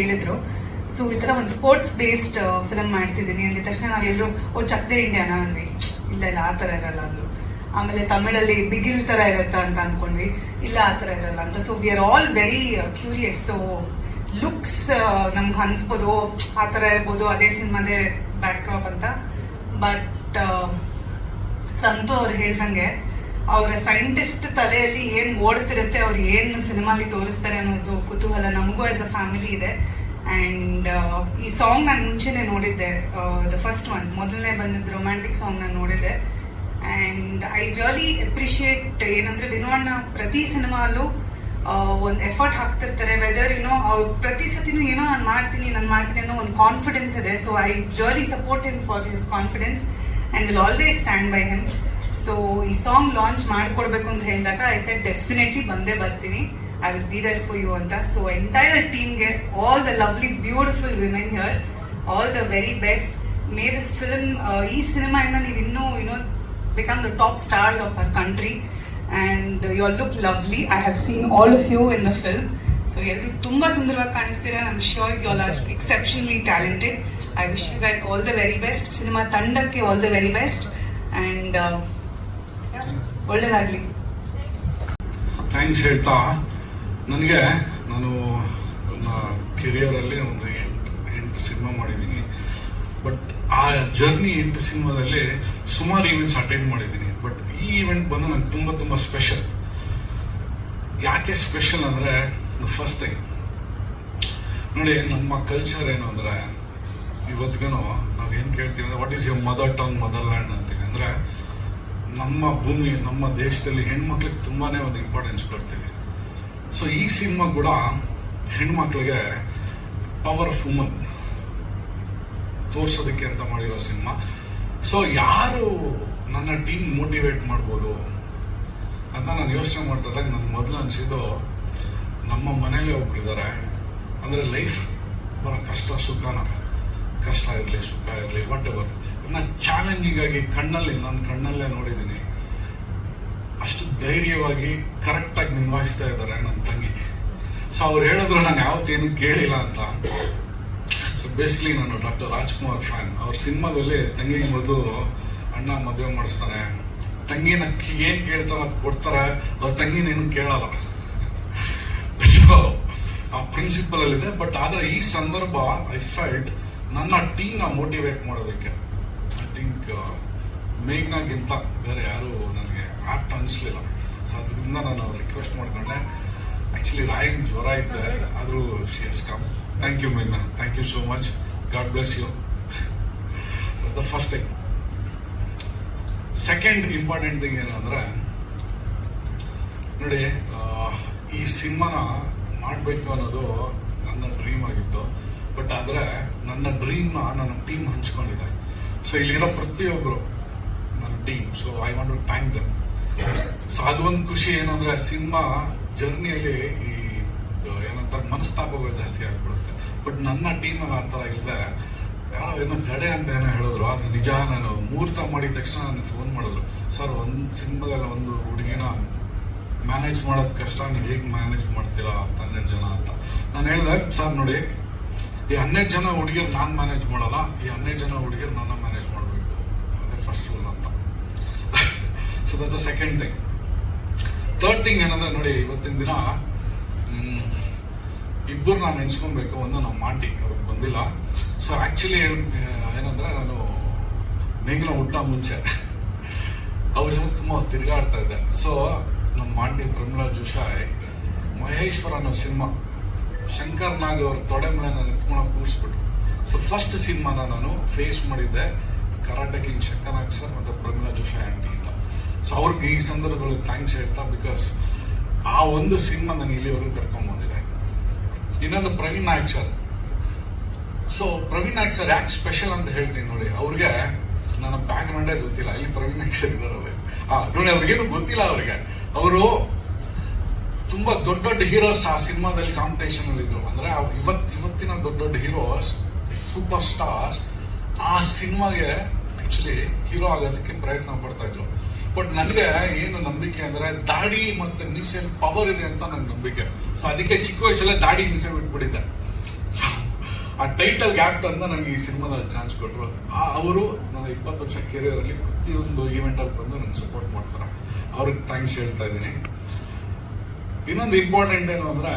ಹೇಳಿದ್ರು. ಸೊ ಈ ಥರ ಒಂದು ಸ್ಪೋರ್ಟ್ಸ್ ಬೇಸ್ಡ್ ಫಿಲಮ್ ಮಾಡ್ತಿದ್ದೀನಿ ಅಂದಿದ ತಕ್ಷಣ ನಾವೆಲ್ಲರೂ, ಓ ಚಕ್ದೆ ಇಂಡಿಯಾನ ಅಂದ್ವಿ. ಇಲ್ಲ ಇಲ್ಲ, ಆ ಥರ ಇರಲ್ಲ ಅಂದ್ರು. ಆಮೇಲೆ ತಮಿಳಲ್ಲಿ ಬಿಗಿಲ್ ಥರ ಇರುತ್ತಾ ಅಂತ ಅನ್ಕೊಂಡ್ವಿ. ಇಲ್ಲ, ಆ ಥರ ಇರಲ್ಲ ಅಂತ. So we are all very curious so looks ನಮ್ಗೆ ಅನ್ಸ್ಬೋದು ಆ ಥರ ಇರ್ಬೋದು, ಅದೇ ಸಿನಿಮಾದೇ ಬ್ಯಾಕ್ ಡ್ರಾಪ್ ಅಂತ ಬಟ್ ಸಂತು ಅವ್ರು ಹೇಳ್ದಂಗೆ ಅವರ ಸೈಂಟಿಸ್ಟ್ ತಲೆಯಲ್ಲಿ ಏನು ಓಡ್ತಿರುತ್ತೆ, ಅವ್ರು ಏನು ಸಿನಿಮಾಲಿ ತೋರಿಸ್ತಾರೆ ಅನ್ನೋದು ಕುತೂಹಲ ನಮಗೂ ಆಸ್ ಅ ಫ್ಯಾಮಿಲಿ ಇದೆ. ಆ್ಯಂಡ್ ಈ ಸಾಂಗ್ ನಾನು ಮುಂಚೆನೆ ನೋಡಿದ್ದೆ ದ ಫಸ್ಟ್ ಒನ್ ಮೊದಲನೇ ಬಂದಿದ್ದು ರೊಮ್ಯಾಂಟಿಕ್ ಸಾಂಗ್ ನಾನು ನೋಡಿದ್ದೆ. ಆ್ಯಂಡ್ ಐ ರಿಯಲಿ ಅಪ್ರಿಷಿಯೇಟ್ ಏನಂದ್ರೆ ವಿನೋಣ್ಣ ಪ್ರತಿ ಸಿನಿಮಾಲೂ ಒಂದು ಎಫರ್ಟ್ ಹಾಕ್ತಿರ್ತಾರೆ. ವೆದರ್ ಯುನೋ ಪ್ರತಿ ಸತಿನೂ ಏನೋ ನಾನು ಮಾಡ್ತೀನಿ ನಾನು ಮಾಡ್ತೀನಿ ಅನ್ನೋ ಒಂದು ಕಾನ್ಫಿಡೆನ್ಸ್ ಇದೆ. So I really support him for his confidence and will always stand by him so ಈ ಸಾಂಗ್ ಲಾಂಚ್ ಮಾಡಿಕೊಡ್ಬೇಕು ಅಂತ ಹೇಳಿದಾಗ ಐ ಸೆಟ್ ಡೆಫಿನೆಟ್ಲಿ ಬಂದೇ ಬರ್ತೀನಿ. I will be there for you ಅಂತ. ಸೊ ಎಂಟೈರ್ ಟೀಮ್ಗೆ all the lovely beautiful women here all the very best may this film ಈ ಸಿನಿಮಾಯಿಂದ ನೀವು ಇನ್ನೂ you know become the top stars of our country. And you all look lovely. I have seen all of you in the film. So ಎಲ್ಲರೂ ತುಂಬ ಸುಂದರವಾಗಿ ಕಾಣಿಸ್ತೀರಾ? I am sure you all are exceptionally talented I wish you guys all the very best cinema ತಂಡಕ್ಕೆ all the very best and thanks ಹೇಳ್ತಾ. ನನಗೆ ನಾನು ನನ್ನ ಕೆರಿಯರಲ್ಲಿ ಒಂದು ಎಂಟು ಎಂಟು ಸಿನಿಮಾ ಮಾಡಿದ್ದೀನಿ. ಬಟ್ ಆ ಜರ್ನಿ ಎಂಟು ಸಿನಿಮಾದಲ್ಲಿ ಸುಮಾರು ಈವೆಂಟ್ಸ್ ಅಟೆಂಡ್ ಮಾಡಿದ್ದೀನಿ. ಬಟ್ ಈ ಈವೆಂಟ್ ಬಂದು ನಂಗೆ ತುಂಬ ತುಂಬ ಸ್ಪೆಷಲ್ ಯಾಕೆ ಸ್ಪೆಷಲ್ ಅಂದರೆ ದ ಫಸ್ಟ್ ಥಿಂಗ್ ನೋಡಿ, ನಮ್ಮ ಕಲ್ಚರ್ ಏನು ಅಂದರೆ ಇವತ್ತಿಗೂ ಏನು ಕೇಳ್ತೀವಿ ಅಂದರೆ what is your mother tongue mother land ಅಂತೀವಿ. ಅಂದರೆ ನಮ್ಮ ಭೂಮಿ ನಮ್ಮ ದೇಶದಲ್ಲಿ ಹೆಣ್ಮಕ್ಳಿಗೆ ತುಂಬಾ ಒಂದು ಇಂಪಾರ್ಟೆನ್ಸ್ ಕೊಡ್ತೀವಿ. ಸೊ ಈ ಸಿನಿಮಾ ಕೂಡ ಹೆಣ್ಮಕ್ಳಿಗೆ ಪವರ್ ಆಫ್ ವುಮನ್ ತೋರ್ಸೋದಕ್ಕೆ ಅಂತ ಮಾಡಿರೋ ಸಿನಿಮಾ ಸೊ ಯಾರು ನನ್ನ ಟೀಮ್ ಮೋಟಿವೇಟ್ ಮಾಡ್ಬೋದು? ಅಂತ ನಾನು ಯೋಚನೆ ಮಾಡ್ತಿದ್ದಾಗ ನನ್ನ ಮೊದಲು ಅನಿಸಿದ್ದು, ನಮ್ಮ ಮನೇಲಿ ಒಬ್ಬರಿದ್ದಾರೆ ಅಂದರೆ ಲೈಫ್ ಬರೋ ಕಷ್ಟ ಸುಖನ ಕಷ್ಟ ಇರಲಿ, ಸುಖ ಇರಲಿ ವಾಟ್ ಎವರ್ ಇದನ್ನ ಚಾಲೆಂಜಿಂಗ್ ಆಗಿ ಕಣ್ಣಲ್ಲಿ ನನ್ನ ಕಣ್ಣಲ್ಲೇ ನೋಡಿದ್ದೀನಿ ಅಷ್ಟು ಧೈರ್ಯವಾಗಿ ಕರೆಕ್ಟಾಗಿ ನಿಭಾಯಿಸ್ತಾ ಇದ್ದಾರೆ ನನ್ನ ತಂಗಿ. ಸೊ ಅವ್ರು ಹೇಳಿದ್ರು, ನಾನು ಯಾವತ್ತೇನು ಕೇಳಿಲ್ಲ ಅಂತ. ಸೊ ಬೇಸಿಕ್ಲಿ ನಾನು ಡಾಕ್ಟರ್ ರಾಜ್ಕುಮಾರ್ ಫ್ಯಾನ್ ಅವ್ರ ಸಿನಿಮಾದಲ್ಲಿ ತಂಗಿಗೆ ಮೊದಲು, ಅಣ್ಣ, ಮದುವೆ ಮಾಡಿಸ್ತಾನೆ ತಂಗಿನ ಏನು ಕೇಳ್ತಾರೋ ಅದು ಕೊಡ್ತಾರೆ. ಅವ್ರ ತಂಗಿನೇನು ಕೇಳಲ್ಲ. ಸೊ ಆ ಪ್ರಿನ್ಸಿಪಲ್ ಅಲ್ಲಿದೆ. ಬಟ್ ಆದರೆ ಈ ಸಂದರ್ಭ ಐ ಫೆಲ್ಟ್ ನನ್ನ ಟೀಮ್ನ ಮೋಟಿವೇಟ್ ಮಾಡೋದಕ್ಕೆ ಐ ಥಿಂಕ್ ಮೇಘ್ನಾಗಿಂತ ಬೇರೆ ಯಾರು ನನಗೆ ಆಪ್ಟ್ ಅನಿಸ್ಲಿಲ್ಲ. ಸೊ ಅದರಿಂದ ನಾನು ರಿಕ್ವೆಸ್ಟ್ ಮಾಡ್ಕೊಂಡೆ. ಆ್ಯಕ್ಚುಲಿ ರಾಯನ್ ಜ್ವರ ಇದ್ದೆ ಆದರೂ she is come thank you ಮೇಘ್ನಾ. Thank you so much God bless you is the first thing second important thing ಏನು ನೋಡಿ ಈ ಸಿನಿಮಾನ ಮಾಡಬೇಕು ಅನ್ನೋದು ನನ್ನ ಡ್ರೀಮ್ ಆಗಿತ್ತು. ಬಟ್ ಆದರೆ ನನ್ನ ಡ್ರೀಮ್ನ ನನ್ನ ಟೀಮ್ ಹಂಚ್ಕೊಂಡಿದೆ ಸೊ ಇಲ್ಲಿರೋ ಪ್ರತಿಯೊಬ್ಬರು ನನ್ನ team so I want to thank them so ಅದೊಂದು ಖುಷಿ ಏನಂದರೆ ಸಿನಿಮಾ ಜರ್ನಿಯಲ್ಲಿ ಈ ಏನಂತಾರೆ, ಮನಸ್ತಾಪಗಳು ಜಾಸ್ತಿ ಆಗ್ಬಿಡುತ್ತೆ. ಬಟ್ ನನ್ನ ಟೀಮಲ್ಲಿ ಆ ಥರ ಇಲ್ಲದೆ, ಯಾರೋ ಏನೋ ಜಡೆ ಅಂತ ಏನೋ ಹೇಳಿದ್ರು, ಅದು ನಿಜ, ನಾನು ಮುಹೂರ್ತ ಮಾಡಿದ ತಕ್ಷಣ ನನಗೆ ಫೋನ್ ಮಾಡಿದ್ರು. ಸರ್, ಒಂದು ಸಿನಿಮಾದಲ್ಲಿ ಒಂದು ಹುಡುಗಿನ ಮ್ಯಾನೇಜ್ ಮಾಡೋದು ಕಷ್ಟ, ನೀವು ಹೇಗೆ ಮ್ಯಾನೇಜ್ ಮಾಡ್ತೀರಾ ಹತ್ತು ಹನ್ನೆರಡು ಜನ ಅಂತ? ನಾನು ಹೇಳಿದೆ, ಸರ್, ನೋಡಿ ಈ ಹನ್ನೆರಡು ಜನ ಹುಡುಗಿರು ನಾನು ಮ್ಯಾನೇಜ್ ಮಾಡಲ್ಲ, ಈ ಹನ್ನೆರಡು ಜನ ಹುಡುಗಿರು ನನ್ನ ಮ್ಯಾನೇಜ್ ಮಾಡಬೇಕು. ಅದೇ ಫಸ್ಟ್ ರೂಲ್ ಅಂತ. So that the second thing third thing ಏನಂದ್ರೆ ನೋಡಿ, ಇವತ್ತಿನ ದಿನ ಇಬ್ಬರು ನಾನು ನೆನ್ಸ್ಕೊಬೇಕು ಒಂದು ನಮ್ಮ ಮಾಂಟಿ ಅವ್ರಿಗೆ ಬಂದಿಲ್ಲ. ಸೊ ಆ್ಯಕ್ಚುಲಿ ಏನಂದ್ರೆ ನಾನು ಮೇಗಿನ ಹುಟ್ಟ ಮುಂಚೆ ಅವ್ರ ಜೊತೆ ತುಂಬ ತಿರುಗಾಡ್ತಾ ಇದ್ದೆ. ಸೊ ನಮ್ಮ ಮಾಂಡಿ ಪ್ರಮ್ಲಾ ಜೋಶಾಯ್, ಮಹೇಶ್ವರ ಅನ್ನೋ ಸಿನಿಮಾ, ಶಂಕರ್ ನಾಗ್ ಅವ್ರ ತೊಡೆ ಮೇಲೆ ನಾನು ಸೊ ಫಸ್ಟ್ ಸಿನಿಮಾನ ನಾನು ಫೇಸ್ ಮಾಡಿದ್ದೆ karate king Shankarnag Nag sir ಮತ್ತು ಪ್ರಮಿಳಾ ಜೋಶಿ ಆಂಟಿ ಅಂತ. ಸೊ ಅವ್ರಿಗೆ ಈ ಸಂದರ್ಭದಲ್ಲಿ ಥ್ಯಾಂಕ್ಸ್ ಹೇಳ್ತಾ ಬಿಕಾಸ್ ಆ ಒಂದು ಸಿನಿಮಾ ನಾನು ಇಲ್ಲಿವರೆಗೂ ಕರ್ಕೊಂಬಂದಿದೆ ಇನ್ನೊಂದು Praveen Nayak sir so Praveen Nayak sir ಯಾಕೆ ಸ್ಪೆಷಲ್ ಅಂತ ಹೇಳ್ತೀನಿ ನೋಡಿ. ಅವ್ರಿಗೆ ನನ್ನ ಬ್ಯಾಕ್ ಗ್ರೌಂಡೇ ಗೊತ್ತಿಲ್ಲ. ಇಲ್ಲಿ ಪ್ರವೀಣ್ ನಾಯಕ್ ಸರ್ ಇದ್ದಾರೆ ಆ, ನೋಡಿ, ಅವ್ರಿಗೇನು ಗೊತ್ತಿಲ್ಲ ಅವ್ರಿಗೆ. ಅವರು ತುಂಬ ದೊಡ್ಡ ದೊಡ್ಡ ಹೀರೋಸ್ ಆ ಸಿನಿಮಾದಲ್ಲಿ ಕಾಂಪಿಟೇಷನ್ ಅಲ್ಲಿ ಇದ್ರು. ಅಂದ್ರೆ ಇವತ್ತು ಇವತ್ ಇವತ್ತಿನ ದೊಡ್ಡ ದೊಡ್ಡ ಹೀರೋಸ್ ಸೂಪರ್ ಸ್ಟಾರ್ಸ್ ಆ ಸಿನಿಮಾಗೆ ಆಕ್ಚುಲಿ ಹೀರೋ ಆಗೋದಕ್ಕೆ ಪ್ರಯತ್ನ ಪಡ್ತಾ ಇದ್ರು. ಬಟ್ ನನಗೆ ಏನು ನಂಬಿಕೆ ಅಂದ್ರೆ ದಾಡಿ ಮತ್ತೆ ಮೀಸೆ ಪವರ್ ಇದೆ ಅಂತ ನನ್ನ ನಂಬಿಕೆ. ಸೊ ಅದಕ್ಕೆ ಚಿಕ್ಕ ವಯಸ್ಸಲ್ಲೇ ದಾಡಿ ಮೀಸೆ ಬಿಟ್ಬಿಟ್ಟಿದ್ದೆ. ಸೊ ಆ ಟೈಟಲ್ ಗ್ಯಾಪ್ ತಂದ ನನಗೆ ಈ ಸಿನಿಮಾದಲ್ಲಿ ಚಾನ್ಸ್ ಕೊಟ್ಟರು ಆ ಅವರು ನನ್ನ ಇಪ್ಪತ್ತು ವರ್ಷ ಕೆರಿಯರಲ್ಲಿ ಪ್ರತಿಯೊಂದು ಈವೆಂಟಲ್ಲಿ ಬಂದು ನನಗೆ ಸಪೋರ್ಟ್ ಮಾಡ್ತಾರೆ. ಅವ್ರಿಗೆ ಥ್ಯಾಂಕ್ಸ್ ಹೇಳ್ತಾ ಇದ್ದೀನಿ. ಇನ್ನೊಂದು ಇಂಪಾರ್ಟೆಂಟ್ ಏನು ಅಂದರೆ